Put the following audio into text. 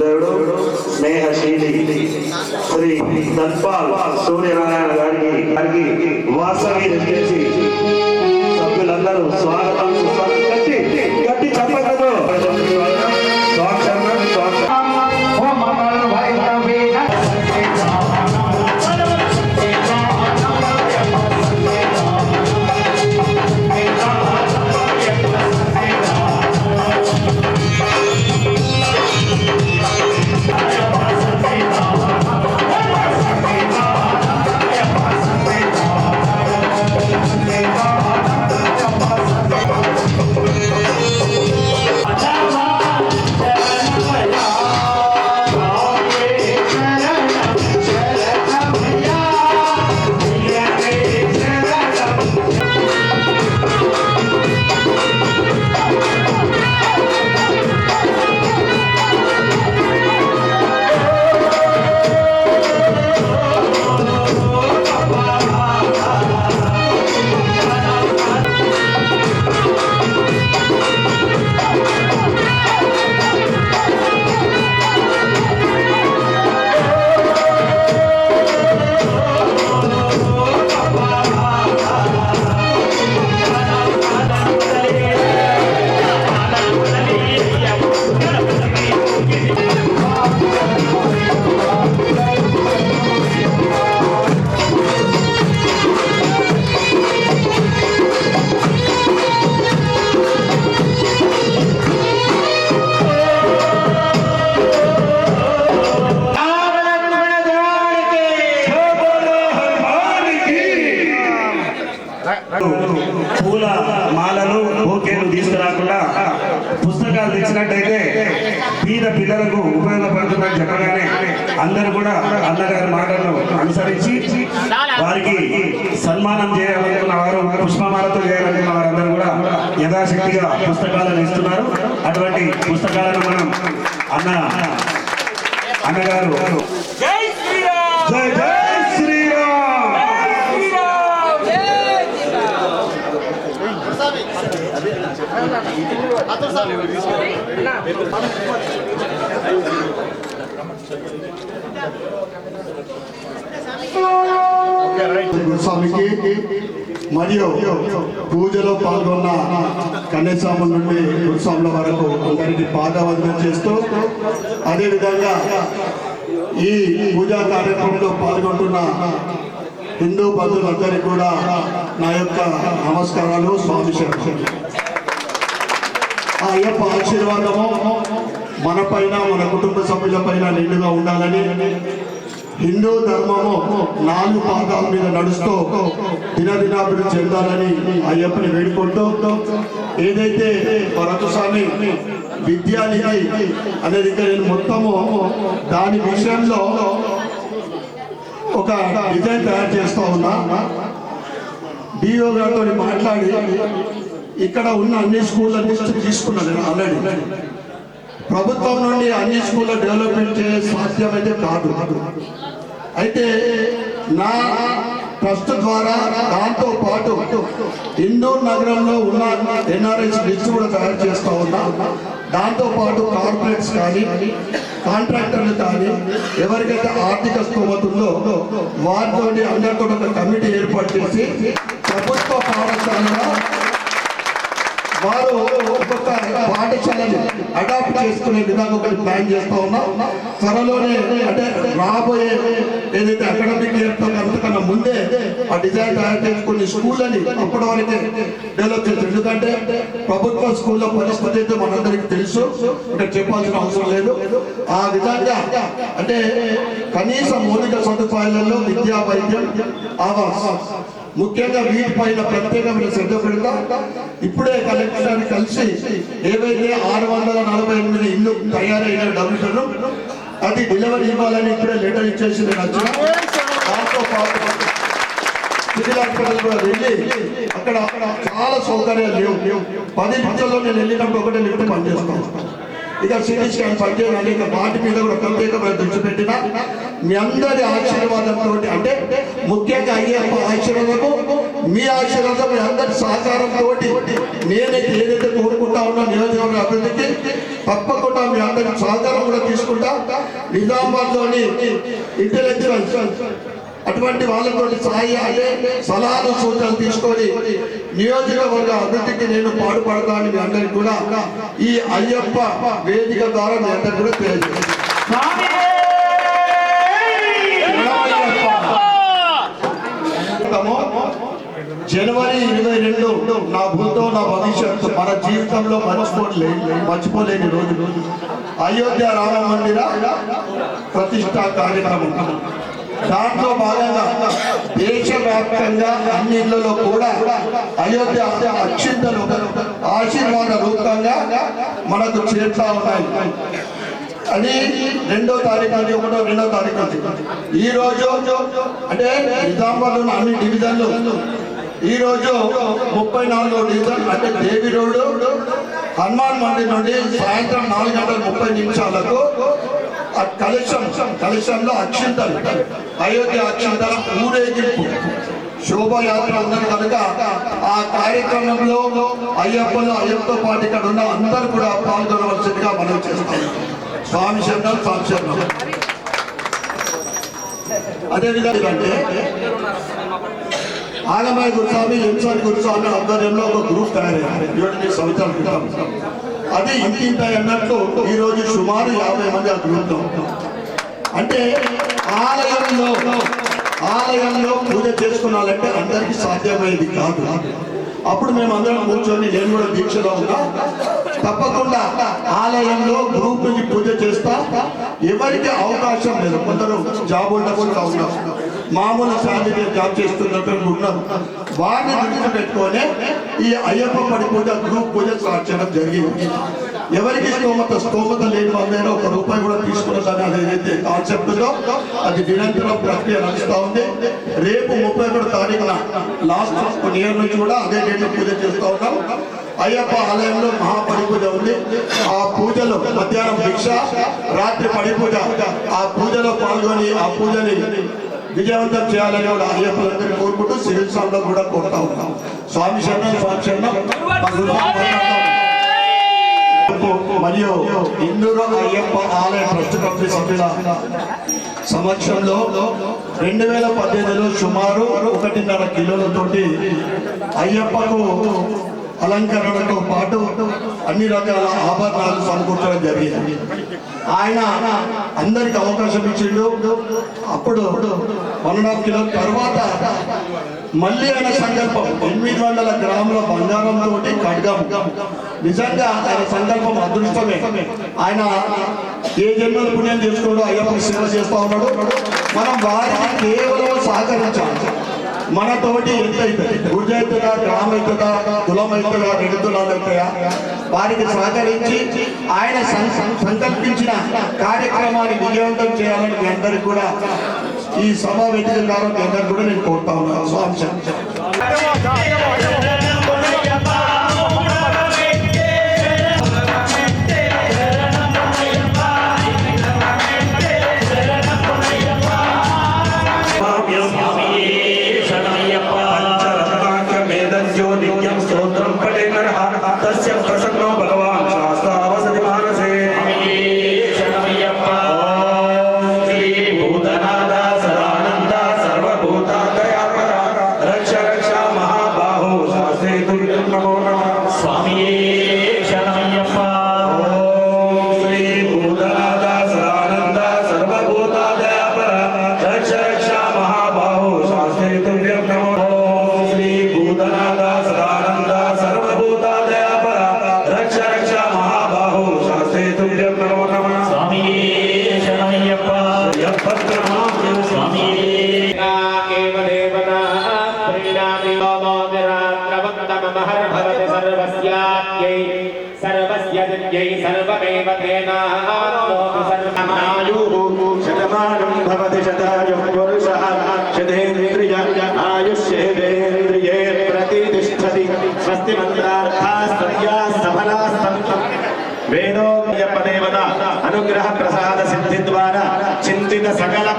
హృదయుడు స్నేహశీలి శ్రీ ధన్పాల్ సూర్యనారాయణ గారికి గారికి వాసవి రెసిడెన్సీ సభ్యులందరూ స్వాగతం పూల మాలలు బోకేలు తీసుకురాకుండా పుస్తకాలు తెచ్చినట్టయితే పేద పిల్లలకు ఉపయోగపడుతుందని చెప్పగానే అందరూ కూడా అన్నగారి మాటలను అనుసరించి వారికి సన్మానం చేయాలనుకున్న వారు పుష్పమాలతో చేయాలనుకున్న వారందరూ కూడా యథాశక్తిగా పుస్తకాలను ఇస్తున్నారు. అటువంటి పుస్తకాలను మనం అన్న అన్నగారు జై జై జై శ్రీరామ్ స్వామికి మరియు పూజలో పాల్గొన్న కన్యాస్వామి నుండి గురుస్వాముల వరకు అందరికీ పాదవందనం చేస్తూ అదేవిధంగా ఈ పూజా కార్యక్రమంలో పాల్గొంటున్న హిందూ బంధువులందరికీ కూడా నా యొక్క నమస్కారాలు స్వామి శరణం. ఆ అయ్యప్ప ఆశీర్వాదము మన పైన మన కుటుంబ సభ్యుల పైన నిండుగా ఉండాలని హిందూ ధర్మము నాలుగు పాదాల మీద నడుస్తూ దినదినాభివృద్ధి చెందాలని అయ్యప్పని వేడుకుంటూ ఏదైతే స్వామి విద్యానిధి అనేది ఇక్కడ నేను మొత్తము దాని విషయంలో ఒక డిజైన్ తయారు చేస్తూ ఉన్నా. డిఓ గారితో మాట్లాడి ఇక్కడ ఉన్న అన్ని స్కూళ్ళ లిస్ట్ తీసుకున్నాను నేను ఆల్రెడీ ప్రభుత్వం నుండి అన్ని స్కూళ్ళ డెవలప్మెంట్ చేసే సాధ్యమైతే కాదు. అయితే నా ట్రస్ట్ ద్వారా దాంతో పాటు ఇండోర్ నగరంలో ఉన్న ఎన్ఆర్ఎస్ లిస్ట్ కూడా తయారు చేస్తా ఉన్నా. దాంతో పాటు కార్పొరేట్స్ కానీ కాంట్రాక్టర్లు కానీ ఎవరికైతే ఆర్థిక స్థోమత ఉందో వారితో అందరితో ఒక కమిటీ ఏర్పాటు చేసి ప్రభుత్వ పాఠశాలలో వారు ఒక్కొక్క పాఠశాలను అడాప్ట్ చేసుకునే విధంగా ఒకటి ప్లాన్ చేస్తా ఉన్నాం. త్వరలోనే అంటే రాబోయే ఏదైతే అకాడమిక్ ఇయర్ అంతకన్నా ముందే ఆ డిజైన్ తయారు చేసుకుని స్కూళ్ళని అప్పటి వరకే డెవలప్ చేస్తారు. ఎందుకంటే ప్రభుత్వ స్కూళ్ళ పరిస్థితి అయితే మనందరికి తెలుసు. ఇంకా చెప్పాల్సిన అవసరం లేదు. ఆ విధంగా అంటే కనీస మౌలిక సదుపాయాలలో విద్యా వైద్యం ఆవాస్ ముఖ్యంగా వీటిపైన ప్రత్యేకమైన శ్రద్ధ పెడతా. ఇప్పుడే కలెక్టర్ కలిసి ఏవైతే ఆరు వందల నలభై ఎనిమిది ఇల్లు తయారైన డబ్బులను అది డెలివరీ ఇవ్వాలని ఇప్పుడే లెటర్ ఇచ్చేసి నేను వచ్చిన. దాంతో పాటు సివిల్ హాస్పిటల్ కూడా వెళ్ళి అక్కడ అక్కడ చాలా సౌకర్యాలు లేవు. పది నిమిషాల్లో నేను వెళ్ళినప్పుడు ఒకటే లిఫ్ట్ పనిచేస్తాను. ఇక సిటీ స్కాన్ పనిచేయాలి అనేక వాటి మీద కూడా ప్రత్యేకమైన దృష్టి పెట్టిన. మీ అందరి ఆశీర్వాదంతో అంటే ముఖ్యంగా అయ్యప్ప ఆశీర్వాదము మీ ఆశీర్వాదం మీ అందరి సహకారంతో నేనైతే ఏదైతే కోరుకుంటా ఉన్నా నియోజకవర్గ అభివృద్ధికి తప్పకుండా మీ అందరి సహకారం కూడా తీసుకుంటా. నిజామాబాద్లోని ఇంటెలెక్చువల్ అటువంటి వాళ్ళతో సహాయ అంటే సలహాలు సూచనలు తీసుకొని నియోజకవర్గ అభివృద్ధికి నేను పాటుపడతానని మీ అందరికి కూడా ఈ అయ్యప్ప వేదిక ద్వారా మీ అందరికి కూడా తెలియజేస్తాను జనవరి ఇరవై రెండు నా భూతో నా భవిష్యత్తు మన జీవితంలో మర్చిపోలే మర్చిపోలేని రోజు. అయోధ్య రామ మందిర ప్రతిష్టా కార్యక్రమం. దాంట్లో భాగంగా దేశవ్యాప్తంగా అన్ని ఇళ్ళలో కూడా అయోధ్య అత్యంతలు ఆశీర్వాద రూపంగా మనకు చేరుతా ఉన్నాయి. అది రెండో తారీఖు అది ఒకటో రెండో తారీఖు అది ఈ రోజు అంటే నిజామాబాద్ అన్ని డివిజన్లు ఈ రోజు ముప్పై నాలుగో డివిజన్ అంటే దేవి రోడ్డు. హనుమాన్ మందిర్ నుండి సాయంత్రం నాలుగు గంటల ముప్పై నిమిషాలకు ఆ కలెక్షన్ కలెక్షన్ అక్షంతలు అయోధ్య అక్షంతల ఊరేగింపు శోభయాత్ర ఉన్నది కనుక ఆ కార్యక్రమంలో అయ్యప్పలు అయ్యప్పతో పాటు ఇక్కడ ఉన్న అందరూ కూడా పాల్గొనవలసిందిగా మనం చేస్తాం. స్వామి శరణం స్వామి శరణం. అదేవిధంగా అంటే ఆలమాయ గురుస్వామి ఎంసారి గురుస్వామి ఆధ్వర్యంలో ఒక గ్రూప్ తయారయ్యారు ఏడు సంవత్సరాల క్రితం అది ఇంటింత అన్నట్లు ఈ రోజు సుమారు యాభై మంది ఆ గ్రూప్లో అంటే ఆలయంలో ఆలయంలో పూజ చేసుకున్నాలంటే అందరికీ సాధ్యమయ్యేది కాదు. అప్పుడు మేము అందరం కూర్చొని నేను కూడా దీక్షలో ఉన్నా తప్పకుండా ఆలయంలో గ్రూప్ పూజ చేస్తా. ఎవరికి అవకాశం లేదు. కొందరు జాబ్ ఉండకుండా ఉన్నారు. మామూలు ఫ్యామిలీ జాబ్ చేస్తున్నట్టు ఉన్నారు వారిని దృష్టి పెట్టుకొని ఈ అయ్యప్ప పడి పూజ గ్రూప్ పూజ స్టార్ట్ చేయడం జరిగింది. ఎవరికి స్తోమత స్తోమత లేని వాళ్ళైనా ఒక రూపాయి కూడా తీసుకున్నదని అది ఏదైతే కాన్సెప్ట్ ఉందో అది నిరంతరం ప్రక్రియ నడుస్తూ ఉంది. రేపు ముప్పై ఒకటి తారీఖున లాస్ట్ ఇయర్ నుంచి కూడా అదే డేట్ పూజ చేస్తూ ఉన్నాం. అయ్యప్ప ఆలయంలో మహాపడి పూజ ఉంది. ఆ పూజలో మధ్యాహ్నం భిక్ష రాత్రి పడి పూజ. ఆ పూజలో పాల్గొని ఆ పూజని విజయవంతం చేయాలని కూడా అయ్యప్పలందరినీ కోరుకుంటూ సివిల్ సాంలో కూడా కోరుతా ఉన్నాం. స్వామి శరణం స్వామి శరణం. మరియు ఇందూరు అయ్యప్ప ఆలయ ట్రస్ట్ కమిటీ సభ్యుల సమక్షంలో రెండు వేల పద్దెనిమిదిలో సుమారు ఒకటిన్నర కిలోలతోటి అయ్యప్పకు అలంకరణతో పాటు అన్ని రకాల ఆభరణాలు సమకూర్చడం జరిగింది. ఆయన అందరికి అవకాశం ఇచ్చిండు. అప్పుడు వన్ అండ్ హాఫ్ కిలో తర్వాత మళ్ళీ ఆయన సంకల్పం ఎనిమిది వందల గ్రాముల బంగారంతో ఖడ్గం. నిజంగా ఆయన సంకల్పం అదృష్టమే. ఆయన ఏ జన్మల పుణ్యం చేసుకోడు అయ్యప్ప సేవ చేస్తా ఉన్నాడు. మనం వారికి కేవలం సహకరించాలి. మనతోటి ఎంతైతే అవుతుంది గుర్జ అవుతుందా గ్రామం అవుతుందా కులం అవుతుందా రెండు అవుతాయా వారికి సహకరించి ఆయన సంకల్పించిన కార్యక్రమాన్ని విజయవంతం చేయాలని మీ అందరికి కూడా ఈ సభా వేదిక ద్వారా మీ అందరికి కూడా నేను కోరుతా ఉన్నాను. స్వామి de అనుగ్రహ ప్రసాద సిద్ధి ద్వారా చింతిత సకల